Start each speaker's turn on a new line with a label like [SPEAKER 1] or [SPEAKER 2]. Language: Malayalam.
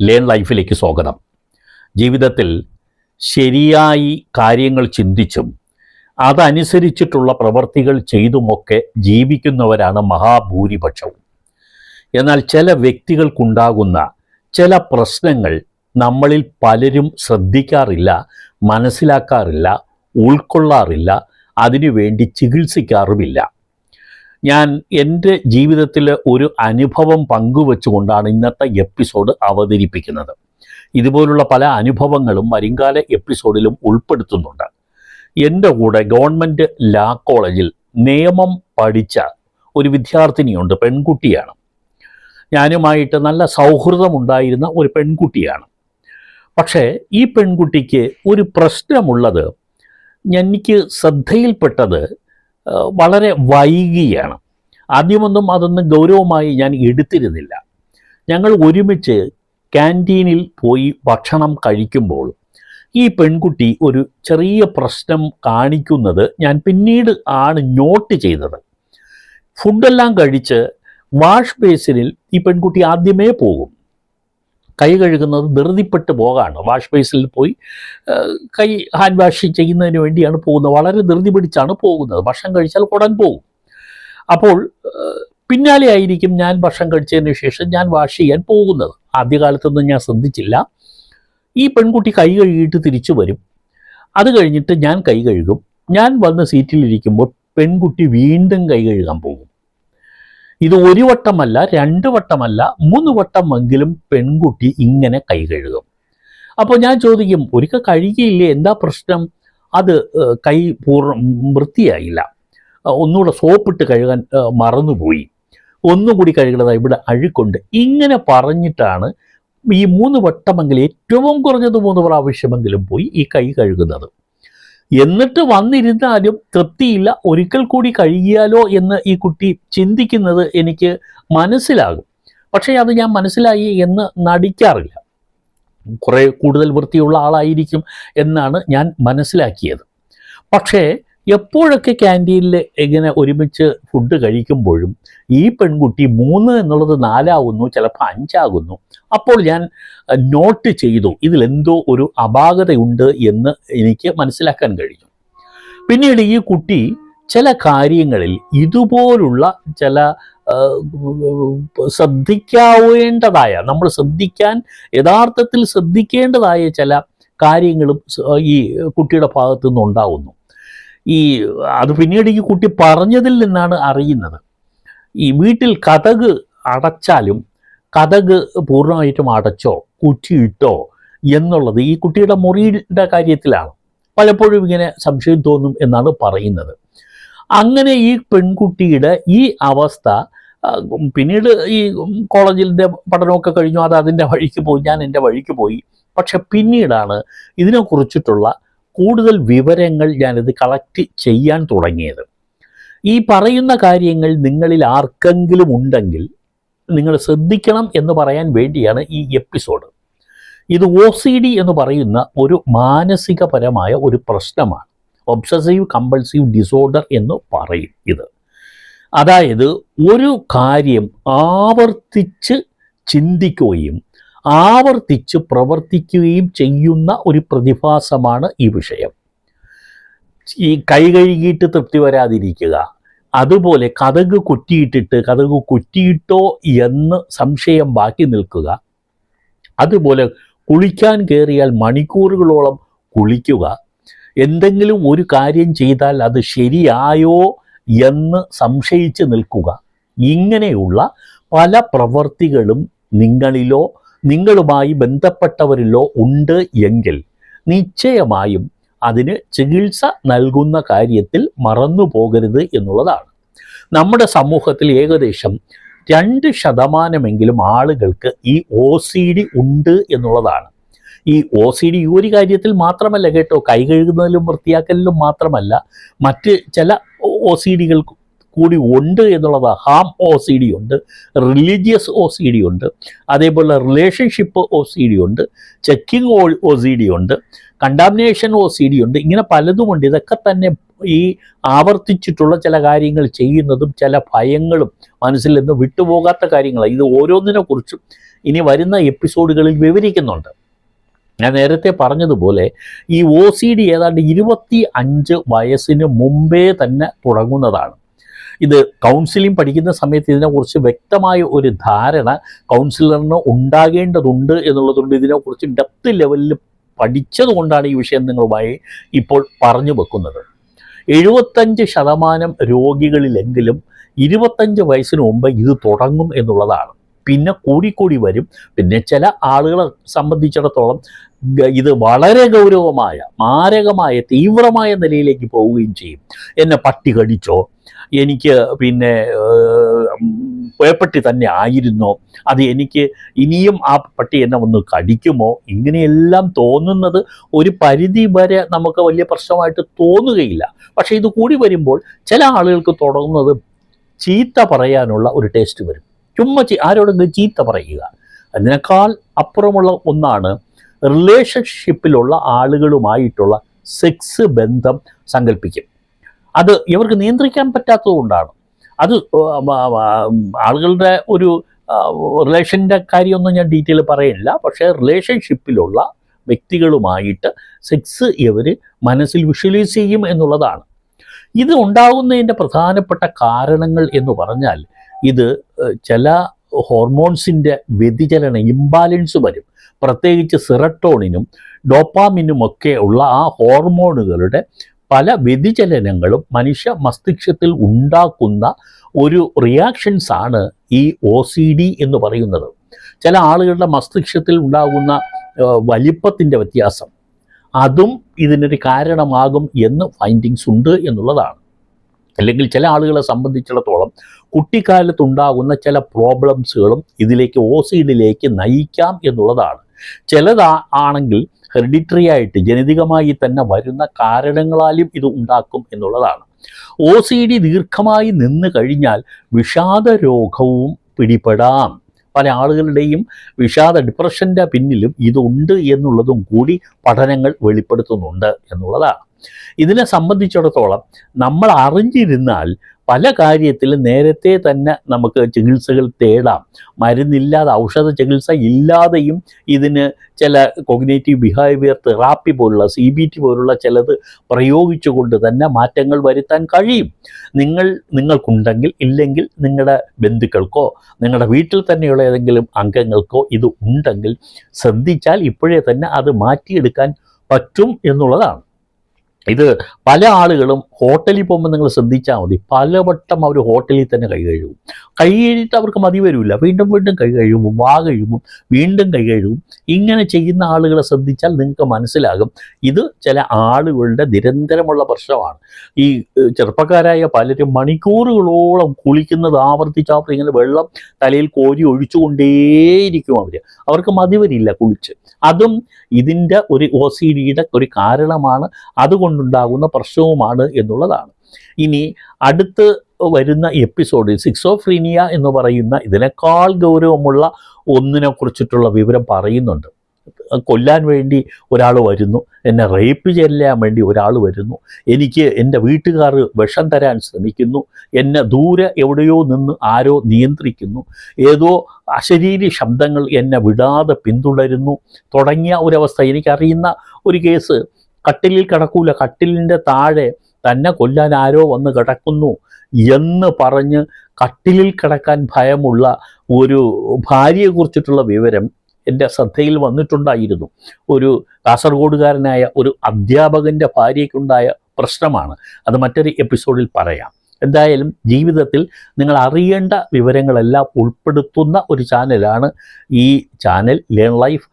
[SPEAKER 1] ലേൺ ലൈഫിലേക്ക് സ്വാഗതം. ജീവിതത്തിൽ ശരിയായി കാര്യങ്ങൾ ചിന്തിച്ചും അതനുസരിച്ചിട്ടുള്ള പ്രവർത്തികൾ ചെയ്തുമൊക്കെ ജീവിക്കുന്നവരാണ് മഹാഭൂരിപക്ഷവും. എന്നാൽ ചില വ്യക്തികൾക്കുണ്ടാകുന്ന ചില പ്രശ്നങ്ങൾ നമ്മളിൽ പലരും ശ്രദ്ധിക്കാറില്ല മനസ്സിലാക്കാറില്ല ഉൾക്കൊള്ളാറില്ല അതിനുവേണ്ടി ചികിത്സിക്കാറുമില്ല. ഞാൻ എന്റെ ജീവിതത്തിൽ ഒരു അനുഭവം പങ്കുവെച്ചുകൊണ്ടാണ് ഇന്നത്തെ എപ്പിസോഡ് അവതരിപ്പിക്കുന്നത്. ഇതുപോലുള്ള പല അനുഭവങ്ങളും വരുംകാല എപ്പിസോഡിലും ഉൾപ്പെടുത്തുന്നുണ്ട്. എന്റെ കൂടെ ഗവൺമെന്റ് ലാ കോളേജിൽ നിയമം പഠിച്ച ഒരു വിദ്യാർത്ഥിനിയുണ്ട് പെൺകുട്ടിയാണ്. ഞാനുമായിട്ട് നല്ല സൗഹൃദമുണ്ടായിരുന്ന ഒരു പെൺകുട്ടിയാണ്. പക്ഷേ ഈ പെൺകുട്ടിക്ക് ഒരു പ്രശ്നമുള്ളത് എനിക്ക് ശ്രദ്ധയിൽപ്പെട്ടത് വളരെ വൈകിയാണ്. ആദ്യമൊന്നും അതൊന്നും ഗൗരവമായി ഞാൻ എടുത്തിരുന്നില്ല. ഞങ്ങൾ ഒരുമിച്ച് ക്യാന്റീനിൽ പോയി ഭക്ഷണം കഴിക്കുമ്പോൾ ഈ പെൺകുട്ടി ഒരു ചെറിയ പ്രശ്നം കാണിക്കുന്നത് ഞാൻ പിന്നീട് ആണ് നോട്ട് ചെയ്തത്. ഫുഡെല്ലാം കഴിച്ച് വാഷ് ബേസിനിൽ ഈ പെൺകുട്ടി ആദ്യമേ പോകും. കൈ കഴുകുന്നത് ധൃതിപ്പെട്ട് പോകാണ്. വാഷ് ബേസിൽ പോയി കൈ ഹാൻഡ് വാഷ് ചെയ്യുന്നതിന് വേണ്ടിയാണ് പോകുന്നത്. വളരെ ധൃതി പിടിച്ചാണ് പോകുന്നത്. ഭക്ഷണം കഴിച്ചാൽ ഉടൻ പോകും അപ്പോൾ പിന്നാലെ ആയിരിക്കും ഞാൻ ഭക്ഷണം കഴിച്ചതിന് ശേഷം ഞാൻ വാഷ് ചെയ്യാൻ പോകുന്നത്. ആദ്യകാലത്തൊന്നും ഞാൻ ശ്രദ്ധിച്ചില്ല. ഈ പെൺകുട്ടി കൈ കഴുകിയിട്ട് തിരിച്ചു വരും. അത് കഴിഞ്ഞിട്ട് ഞാൻ കൈ കഴുകും. ഞാൻ വന്ന് സീറ്റിലിരിക്കുമ്പോൾ പെൺകുട്ടി വീണ്ടും കൈ കഴുകാൻ പോകും. ഇത് ഒരു വട്ടമല്ല രണ്ട് വട്ടമല്ല മൂന്ന് വട്ടമെങ്കിലും പെൺകുട്ടി ഇങ്ങനെ കൈ കഴുകും. അപ്പോൾ ഞാൻ ചോദിക്കും ഒരിക്കൽ കഴുകിയില്ലേ? എന്താ പ്രശ്നം? അത് കൈ പൂർണ വൃത്തിയായില്ല. ഒന്നുകൂടെ സോപ്പിട്ട് കഴുകാൻ മറന്നുപോയി മറന്നുപോയി. ഒന്നുകൂടി കഴുകണത് ഇവിടെ അഴുക്കുണ്ട്. ഇങ്ങനെ പറഞ്ഞിട്ടാണ് ഈ മൂന്ന് വട്ടമെങ്കിലും ഏറ്റവും കുറഞ്ഞത് മൂന്ന് പ്രാവശ്യമെങ്കിലും പോയി ഈ കൈ കഴുകുന്നത്. എന്നിട്ട് വന്നിരുന്നാലും തൃപ്തിയില്ല. ഒരിക്കൽ കൂടി കഴിയാലോ എന്ന് ഈ കുട്ടി ചിന്തിക്കുന്നത് എനിക്ക് മനസ്സിലാകും. പക്ഷേ അത് ഞാൻ മനസ്സിലായി എന്ന് നടിക്കാറില്ല. കുറേ കൂടുതൽ വൃത്തിയുള്ള ആളായിരിക്കും എന്നാണ് ഞാൻ മനസ്സിലാക്കിയത്. പക്ഷേ എപ്പോഴൊക്കെ ക്യാന്റീനിൽ ഇങ്ങനെ ഒരുമിച്ച് ഫുഡ് കഴിക്കുമ്പോഴും ഈ പെൺകുട്ടി മൂന്ന് എന്നുള്ളത് നാലാകുന്നു ചിലപ്പോൾ അഞ്ചാകുന്നു. അപ്പോൾ ഞാൻ നോട്ട് ചെയ്തു ഇതിലെന്തോ ഒരു അപാകതയുണ്ട് എന്ന് എനിക്ക് മനസ്സിലാക്കാൻ കഴിഞ്ഞു. പിന്നീട് ഈ കുട്ടി ചില കാര്യങ്ങളിൽ ഇതുപോലുള്ള ചില ശ്രദ്ധിക്കാവേണ്ടതായ നമ്മൾ ശ്രദ്ധിക്കാൻ യഥാർത്ഥത്തിൽ ശ്രദ്ധിക്കേണ്ടതായ ചില കാര്യങ്ങളും ഈ കുട്ടിയുടെ ഭാഗത്തു നിന്നുണ്ടാവുന്നു ഈ അത് പിന്നീട് ഈ കുട്ടി പറഞ്ഞതിൽ നിന്നാണ് അറിയുന്നത്. ഈ വീട്ടിൽ കഥക് അടച്ചാലും കഥക് പൂർണമായിട്ടും അടച്ചോ കുറ്റിയിട്ടോ എന്നുള്ളത് ഈ കുട്ടിയുടെ മുറിയുടെ കാര്യത്തിലാണ്. പലപ്പോഴും ഇങ്ങനെ സംശയം തോന്നും എന്നാണ് പറയുന്നത്. അങ്ങനെ ഈ പെൺകുട്ടിയുടെ ഈ അവസ്ഥ പിന്നീട് ഈ കോളേജിന്റെ പഠനമൊക്കെ കഴിഞ്ഞു അത് അതിന്റെ വഴിക്ക് പോയി ഞാൻ എന്റെ വഴിക്ക് പോയി. പക്ഷെ പിന്നീടാണ് ഇതിനെക്കുറിച്ചിട്ടുള്ള കൂടുതൽ വിവരങ്ങൾ ഞാനിത് കളക്ട് ചെയ്യാൻ തുടങ്ങിയത്. ഈ പറയുന്ന കാര്യങ്ങൾ നിങ്ങളിൽ ആർക്കെങ്കിലും ഉണ്ടെങ്കിൽ നിങ്ങൾ ശ്രദ്ധിക്കണം എന്ന് പറയാൻ വേണ്ടിയാണ് ഈ എപ്പിസോഡ് ഇത് ഒ സി ഡി എന്ന് പറയുന്ന ഒരു മാനസികപരമായ ഒരു പ്രശ്നമാണ്. ഒബ്സസീവ് കമ്പൾസീവ് ഡിസോർഡർ എന്ന് പറയും ഇത്. അതായത് ഒരു കാര്യം ആവർത്തിച്ച് ചിന്തിക്കുകയും ആവർത്തിച്ച് പ്രവർത്തിക്കുകയും ചെയ്യുന്ന ഒരു പ്രതിഭാസമാണ് ഈ വിഷയം. ഈ കൈ കഴുകിയിട്ട് തൃപ്തി വരാതിരിക്കുക അതുപോലെ കഥക് കുറ്റിയിട്ടിട്ട് കഥക് കുറ്റിയിട്ടോ എന്ന് സംശയം ബാക്കി നിൽക്കുക അതുപോലെ കുളിക്കാൻ കയറിയാൽ മണിക്കൂറുകളോളം കുളിക്കുക എന്തെങ്കിലും ഒരു കാര്യം ചെയ്താൽ അത് ശരിയായോ എന്ന് സംശയിച്ച് നിൽക്കുക ഇങ്ങനെയുള്ള പല പ്രവർത്തികളും നിങ്ങളിലോ നിങ്ങളുമായി ബന്ധപ്പെട്ടവരിലോ ഉണ്ട് എങ്കിൽ നിശ്ചയമായും അതിന് ചികിത്സ നൽകുന്ന കാര്യത്തിൽ മറന്നു പോകരുത് എന്നുള്ളതാണ്. നമ്മുടെ സമൂഹത്തിൽ ഏകദേശം രണ്ട് ശതമാനമെങ്കിലും ആളുകൾക്ക് ഈ ഒ സി ഡി ഉണ്ട് എന്നുള്ളതാണ്. ഈ ഒ സി ഡി ഒരു കാര്യത്തിൽ മാത്രമല്ല കേട്ടോ കൈ കഴുകുന്നതിലും വൃത്തിയാക്കലിലും മാത്രമല്ല മറ്റ് ചില ഒ സി ഡികൾ കൂടി ഉണ്ട് എന്നുള്ളത് ഹാം ഒ സി ഡി ഉണ്ട് റിലീജിയസ് ഒ സി ഡി ഉണ്ട് അതേപോലെ റിലേഷൻഷിപ്പ് ഒ സി ഡി ഉണ്ട് ചെക്കിംഗ് ഒ സി ഡി ഉണ്ട് കണ്ടാമിനേഷൻ ഒ സി ഡി ഉണ്ട് ഇങ്ങനെ പലതുമുണ്ട് ഇതൊക്കെ തന്നെ ഈ ആവർത്തിച്ചിട്ടുള്ള ചില കാര്യങ്ങൾ ചെയ്യുന്നതും ചില ഭയങ്ങളും മനസ്സിൽ നിന്ന് വിട്ടുപോകാത്ത കാര്യങ്ങളാണ്. ഇത് ഓരോന്നിനെക്കുറിച്ചും ഇനി വരുന്ന എപ്പിസോഡുകളിൽ വിവരിക്കുന്നുണ്ട്. ഞാൻ നേരത്തെ പറഞ്ഞതുപോലെ ഈ ഒ സി ഡി ഏതാണ്ട് ഇരുപത്തി അഞ്ച് വയസ്സിന് മുമ്പേ തന്നെ തുടങ്ങുന്നതാണ്. ഇത് കൗൺസിലിംഗ് പഠിക്കുന്ന സമയത്ത് ഇതിനെക്കുറിച്ച് വ്യക്തമായ ഒരു ധാരണ കൗൺസിലറിന് ഉണ്ടാകേണ്ടതുണ്ട് എന്നുള്ളതുകൊണ്ട് ഇതിനെക്കുറിച്ച് ഡെപ്ത് ലെവലിൽ പഠിച്ചതുകൊണ്ടാണ് ഈ വിഷയം നിങ്ങളുമായി ഇപ്പോൾ പറഞ്ഞു വെക്കുന്നത്. എഴുപത്തഞ്ച് ശതമാനം രോഗികളിലെങ്കിലും ഇരുപത്തഞ്ച് വയസ്സിന് മുമ്പ് ഇത് തുടങ്ങും എന്നുള്ളതാണ്. പിന്നെ കൂടിക്കൂടി വരും. പിന്നെ ചില ആളുകളെ സംബന്ധിച്ചിടത്തോളം ഇത് വളരെ ഗൗരവമായ മാരകമായ തീവ്രമായ നിലയിലേക്ക് പോവുകയും ചെയ്യും. എന്നെ പട്ടി കടിച്ചോ? എനിക്ക് പിന്നെ പേപ്പട്ടി തന്നെ ആയിരുന്നോ? അത് എനിക്ക് ഇനിയും ആ പട്ടി എന്നെ ഒന്ന് കടിക്കുമോ? ഇങ്ങനെയെല്ലാം തോന്നുന്നത് ഒരു പരിധി വരെ നമുക്ക് വലിയ പ്രശ്നമായിട്ട് തോന്നുകയില്ല. പക്ഷേ ഇത് കൂടി വരുമ്പോൾ ചില ആളുകൾക്ക് തുടങ്ങുന്നത് ചീത്ത പറയാനുള്ള ഒരു ടേസ്റ്റ് വരും. ചുമ്മാ ആരോടെങ്കിലും ചീത്ത പറയുക. അതിനേക്കാൾ അപ്പുറമുള്ള ഒന്നാണ് റിലേഷൻഷിപ്പിലുള്ള ആളുകളുമായിട്ടുള്ള സെക്സ് ബന്ധം സങ്കല്പിക്കും അത് ഇവർക്ക് നിയന്ത്രിക്കാൻ പറ്റാത്തതുകൊണ്ടാണ് അത് ആളുകളുടെ ഒരു റിലേഷന്റെ കാര്യമൊന്നും ഞാൻ ഡീറ്റെയിൽ പറയുന്നില്ല പക്ഷേ റിലേഷൻഷിപ്പിലുള്ള വ്യക്തികളുമായിട്ട് സെക്സ് ഇവർ മനസ്സിൽ വിഷ്വലൈസ് ചെയ്യും എന്നുള്ളതാണ്. ഇത് ഉണ്ടാകുന്നതിന്റെ പ്രധാനപ്പെട്ട കാരണങ്ങൾ എന്ന് പറഞ്ഞാൽ ഇത് ചില ഹോർമോൺസിന്റെ വ്യതിചലനം ഇംബാലൻസ് വരും. പ്രത്യേകിച്ച് സിറട്ടോണിനും ഡോപ്പാമിനും ഒക്കെ ഉള്ള ആ ഹോർമോണുകളുടെ പല വ്യതിചലനങ്ങളും മനുഷ്യ മസ്തിഷ്കത്തിൽ ഉണ്ടാക്കുന്ന ഒരു റിയാക്ഷൻസ് ആണ് ഈ ഒ സി ഡി എന്ന് പറയുന്നത്. ചില ആളുകളുടെ മസ്തിഷ്കത്തിൽ ഉണ്ടാകുന്ന വലിപ്പത്തിന്റെ വ്യത്യാസം. അതും ഇതിനൊരു കാരണമാകും എന്ന് ഫൈൻഡിങ്സ് ഉണ്ട് എന്നുള്ളതാണ്. അല്ലെങ്കിൽ ചില ആളുകളെ സംബന്ധിച്ചിടത്തോളം കുട്ടിക്കാലത്തുണ്ടാകുന്ന ചില പ്രോബ്ലംസുകളും ഇതിലേക്ക് ഓസിഡിലേക്ക് സിഡിലേക്ക് നയിക്കാം എന്നുള്ളതാണ്. ചിലതാ ആണെങ്കിൽ ഹെറിഡിറ്ററി ആയിട്ട് ജനിതകമായി തന്നെ വരുന്ന കാരണങ്ങളാലും ഇത് ഉണ്ടാക്കും എന്നുള്ളതാണ്. ഒ സി ഡി ദീർഘമായി നിന്ന് കഴിഞ്ഞാൽ വിഷാദ രോഗവും പിടിപെടാം. പല ആളുകളുടെയും വിഷാദ ഡിപ്രഷന്റെ പിന്നിലും ഇതുണ്ട് എന്നുള്ളതും കൂടി പഠനങ്ങൾ വെളിപ്പെടുത്തുന്നുണ്ട് എന്നുള്ളതാണ്. ഇതിനെ സംബന്ധിച്ചിടത്തോളം നമ്മൾ അറിഞ്ഞിരുന്നാൽ പല കാര്യത്തിലും നേരത്തെ തന്നെ നമുക്ക് ചികിത്സകൾ തേടാം. മരുന്നില്ലാതെ ഔഷധ ചികിത്സ ഇല്ലാതെയും ഇതിന് ചില കൊഗ്നേറ്റീവ് ബിഹേവിയർ തെറാപ്പി പോലുള്ള സി ബി ടി പോലുള്ള ചിലത് പ്രയോഗിച്ചുകൊണ്ട് തന്നെ മാറ്റങ്ങൾ വരുത്താൻ കഴിയും. നിങ്ങൾ നിങ്ങൾക്കുണ്ടെങ്കിൽ ഇല്ലെങ്കിൽ നിങ്ങളുടെ ബന്ധുക്കൾക്കോ നിങ്ങളുടെ വീട്ടിൽ തന്നെയുള്ള ഏതെങ്കിലും അംഗങ്ങൾക്കോ ഇത് ഉണ്ടെങ്കിൽ ശ്രദ്ധിച്ചാൽ ഇപ്പോഴേ തന്നെ അത് മാറ്റിയെടുക്കാൻ പറ്റും എന്നുള്ളതാണ്. ഇത് പല ആളുകളും ഹോട്ടലിൽ പോകുമ്പോൾ നിങ്ങൾ ശ്രദ്ധിച്ചാൽ മതി. പലവട്ടം അവർ ഹോട്ടലിൽ തന്നെ കൈ കഴുകും. കൈ കഴുകിയിട്ട് അവർക്ക് മതി വരില്ല വീണ്ടും വീണ്ടും കൈ കഴുകും വാ കഴുകും വീണ്ടും കൈ കഴുകും. ഇങ്ങനെ ചെയ്യുന്ന ആളുകളെ ശ്രദ്ധിച്ചാൽ നിങ്ങൾക്ക് മനസ്സിലാകും. ഇത് ചില ആളുകളുടെ നിരന്തരമുള്ള പ്രശ്നമാണ്. ഈ ചെറുപ്പക്കാരായ പലരും മണിക്കൂറുകളോളം കുളിക്കുന്നത് ആവർത്തിച്ചാവർത്തി ഇങ്ങനെ വെള്ളം തലയിൽ കോരി ഒഴിച്ചുകൊണ്ടേയിരിക്കും അവർ അവർക്ക് മതി വരില്ല കുളിച്ച്. അതും ഇതിന്റെ ഒരു ഒ സി ഡിയുടെ ഒരു കാരണമാണ്. അതുകൊണ്ടുണ്ടാകുന്ന പ്രശ്നവുമാണ് എന്നുള്ളതാണ്. ഇനി അടുത്ത് വരുന്ന എപ്പിസോഡിൽ സിക്സോഫ്രീനിയ എന്ന് പറയുന്ന ഇതിനേക്കാൾ ഗൗരവമുള്ള ഒന്നിനെ കുറിച്ചിട്ടുള്ള വിവരം പറയുന്നുണ്ട്. കൊല്ലാൻ വേണ്ടി ഒരാൾ വരുന്നു എന്നെ റേപ്പ് ചെല്ലാൻ വേണ്ടി ഒരാൾ വരുന്നു എനിക്ക് എന്റെ വീട്ടുകാർ വിഷം തരാൻ ശ്രമിക്കുന്നു എന്നെ ദൂരെ എവിടെയോ നിന്ന് ആരോ നിയന്ത്രിക്കുന്നു ഏതോ അശരീരി ശബ്ദങ്ങൾ എന്നെ വിടാതെ പിന്തുടരുന്നു തുടങ്ങിയ ഒരവസ്ഥ എനിക്കറിയുന്ന ഒരു കേസ് കട്ടിലിൽ കിടക്കൂല. കട്ടിലിന്റെ താഴെ തന്നെ കൊല്ലാൻ ആരോ വന്ന് കിടക്കുന്നു എന്ന് പറഞ്ഞ് കട്ടിലിൽ കിടക്കാൻ ഭയമുള്ള ഒരു ഭാര്യയെക്കുറിച്ചിട്ടുള്ള വിവരം എന്റെ ശ്രദ്ധയിൽ വന്നിട്ടുണ്ടായിരുന്നു. ഒരു കാസർഗോഡുകാരനായ ഒരു അധ്യാപകന്റെ ഭാര്യയ്ക്കുണ്ടായ പ്രശ്നമാണ്. അത് മറ്റൊരു എപ്പിസോഡിൽ പറയാം. എന്തായാലും ജീവിതത്തിൽ നിങ്ങൾ അറിയേണ്ട വിവരങ്ങളെല്ലാം ഉൾപ്പെടുത്തുന്ന ഒരു ചാനലാണ് ഈ ചാനൽ ലേൺ ലൈഫ്